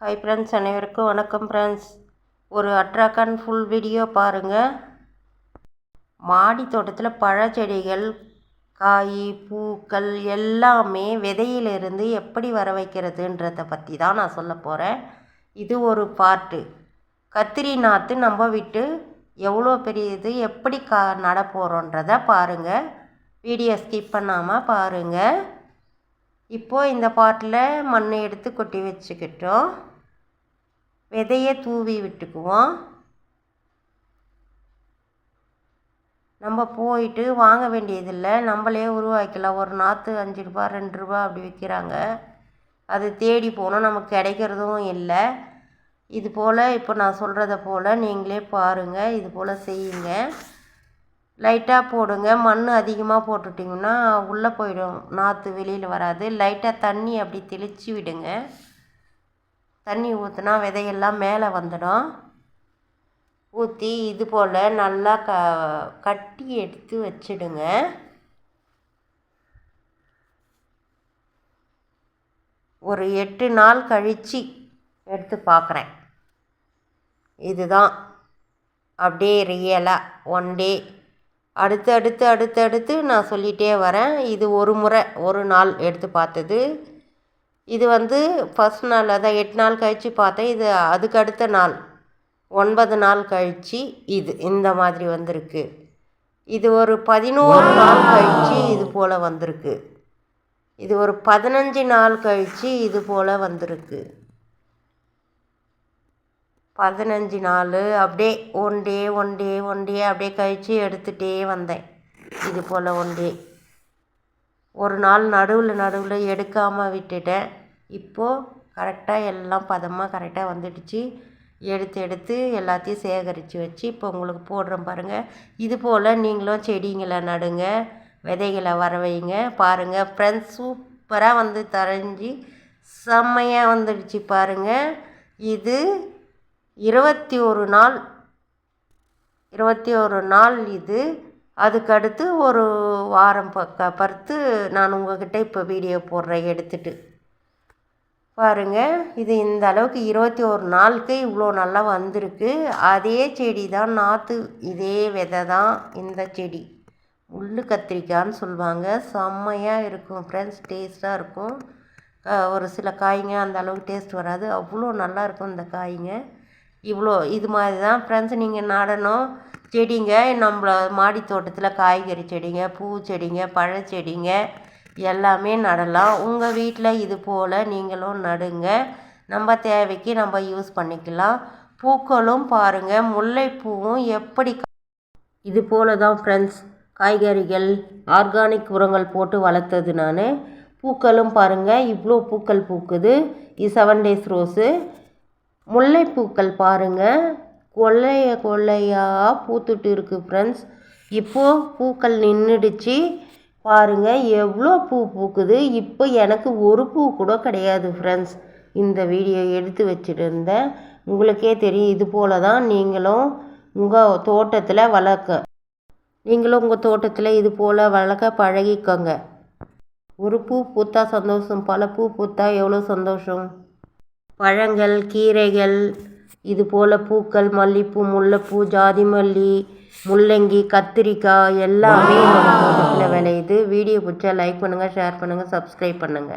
Hi friends அனைவருக்கும் வணக்கம் friends ஒரு அட்ராக்கன் ஃபுல் வீடியோ பாருங்கள் மாடி தோட்டத்தில் பழச்செடிகள் காய் பூக்கள் எல்லாமே விதையிலிருந்து எப்படி வர வைக்கிறதுன்றத பற்றி தான் நான் சொல்ல போகிறேன் இது ஒரு பார்ட்டு கத்திரி நாற்று நம்ம விட்டு எவ்வளோ பெரிய இது எப்படி கா நட போகிறோன்றத பாருங்கள் வீடியோ ஸ்கிப் பண்ணாமல் பாருங்கள் இப்போது இந்த பாட்டில் மண்ணை எடுத்து கொட்டி வச்சுக்கிட்டோம். விதையை தூவி விட்டுக்குவோம். நம்ம போயிட்டு வாங்க வேண்டியதில்லை. நம்மளே உருவாக்கலாம் ஒரு நாற்று அஞ்சு ரூபா ரெண்டு ரூபா அப்படி விற்கிறாங்க. அது தேடி போனால் நமக்கு கிடைக்கிறதும் இல்லை. இது போல் இப்போ நான் சொல்கிறத போல் நீங்களே பாருங்கள் இது போல் செய்யுங்க. லைட்டாக போடுங்க. மண் அதிகமாக போட்டுட்டிங்கன்னா உள்ளே போயிடும். நாற்று வெளியில் வராது. லைட்டாக தண்ணி அப்படி தெளித்து விடுங்க. தண்ணி ஊற்றுனா விதையெல்லாம் மேலே வந்துடும். ஊற்றி இது போல் நல்லா க கட்டி எடுத்து வச்சிடுங்க. ஒரு எட்டு நாள் கழித்து எடுத்து பார்க்குறேன் இதுதான். அப்படியே ரியலாக ஒன் டே அடுத்து அடுத்து அடுத்து அடுத்து நான் சொல்லிகிட்டே வரேன். இது ஒரு முறை ஒரு நாள் எடுத்து பார்த்தது. இது வந்து ஃபஸ்ட் நாள் அதான் எட்டு நாள் கழித்து பார்த்தேன். இது அதுக்கு அடுத்த நாள் ஒன்பது நாள் கழித்து இது இந்த மாதிரி வந்திருக்கு. இது ஒரு பதினோரு நாள் கழித்து இது போல் வந்திருக்கு. இது ஒரு பதினஞ்சு நாள் கழித்து இது போல் வந்திருக்கு. பதினஞ்சு நாள் அப்படியே one day one day one day அப்படியே கழித்து எடுத்துகிட்டே வந்தேன். இது போல் ஒன் டே ஒரு நாள் நடுவில் நடுவில் எடுக்காமல் விட்டுட்டேன். இப்போது கரெக்டாக எல்லாம் பதமாக கரெக்டாக வந்துடுச்சு. எடுத்து எடுத்து எல்லாத்தையும் சேகரித்து வச்சு இப்போ உங்களுக்கு போடுறேன் பாருங்கள் இது போல் நீங்களும் செடிங்களை நடுங்க விதைகளை வர வைங்க. பாருங்கள் ஃப்ரெண்ட்ஸ் சூப்பராக வந்து தரைஞ்சி செம்மையாக வந்துடுச்சு பாருங்கள் இது இருபத்தி ஒரு நாள் இருபத்தி ஒரு நாள் இது. அதுக்கடுத்து ஒரு வாரம் பக்க பருத்து நான் உங்கள்கிட்ட இப்போ வீடியோ போடுறேன் எடுத்துகிட்டு பாருங்கள் இது இந்த அளவுக்கு இருபத்தி ஒரு நாளுக்கு இவ்வளோ நல்லா வந்திருக்கு. அதே செடி தான் நாற்று இதே விதை தான் இந்த செடி. முள்ளு கத்திரிக்காய்ன்னு சொல்லுவாங்க. செம்மையாக இருக்கும் ஃப்ரெண்ட்ஸ் டேஸ்ட்டாக இருக்கும். ஒரு சில காய்ங்க அந்த அளவுக்கு டேஸ்ட் வராது. அவ்வளோ நல்லா இருக்கும் இந்த காய்ங்க. இவ்வளோ இது மாதிரி தான். ஃப்ரெண்ட்ஸ் நீங்கள் நடணும். செடிங்க நம்மள மாடி தோட்டத்தில் காய்கறி செடிங்க பூ செடிங்க பழச்செடிங்க எல்லாமே நடலாம். உங்கள் வீட்டில் இது போல் நீங்களும் நடுங்க. நம்ம தேவைக்கு நம்ம யூஸ் பண்ணிக்கலாம். பூக்களும் பாருங்கள் முல்லைப்பூவும் எப்படி இது போல் தான் ஃப்ரெண்ட்ஸ் காய்கறிகள் ஆர்கானிக் உரங்கள் போட்டு வளர்த்தது நான். பூக்களும் பாருங்கள் இவ்வளோ பூக்கள் பூக்குது. இது செவன் டேஸ் ரோஸு முல்லைப்பூக்கள் பாருங்கள் கொள்ளைய கொள்ளையாக பூத்துட்டு இருக்குது ஃப்ரெண்ட்ஸ் இப்போது பூக்கள் நின்றுடுச்சு பாருங்கள் எவ்வளோ பூ பூக்குது. இப்போ எனக்கு ஒரு பூ கூட கிடையாது ஃப்ரெண்ட்ஸ் இந்த வீடியோ எடுத்து வச்சுட்டு இருந்தேன் உங்களுக்கே தெரியும் இது போல் தான் நீங்களும் உங்கள் தோட்டத்தில் வளர்க்க நீங்களும் உங்கள் தோட்டத்தில் இது போல் வளர்க்க பழகிக்கோங்க. ஒரு பூ பூத்தா சந்தோஷம் பல பூ பூத்தா எவ்வளோ சந்தோஷம்? பழங்கள் கீரைகள் இது போல் பூக்கள் மல்லிப்பூ முல்லைப்பூ ஜாதி மல்லி முள்ளங்கி கத்திரிக்காய் எல்லாமே நம்ம தோட்டத்தில் விளையுது. வீடியோ பிடிச்சா லைக் பண்ணுங்கள் ஷேர் பண்ணுங்கள் சப்ஸ்கிரைப் பண்ணுங்கள்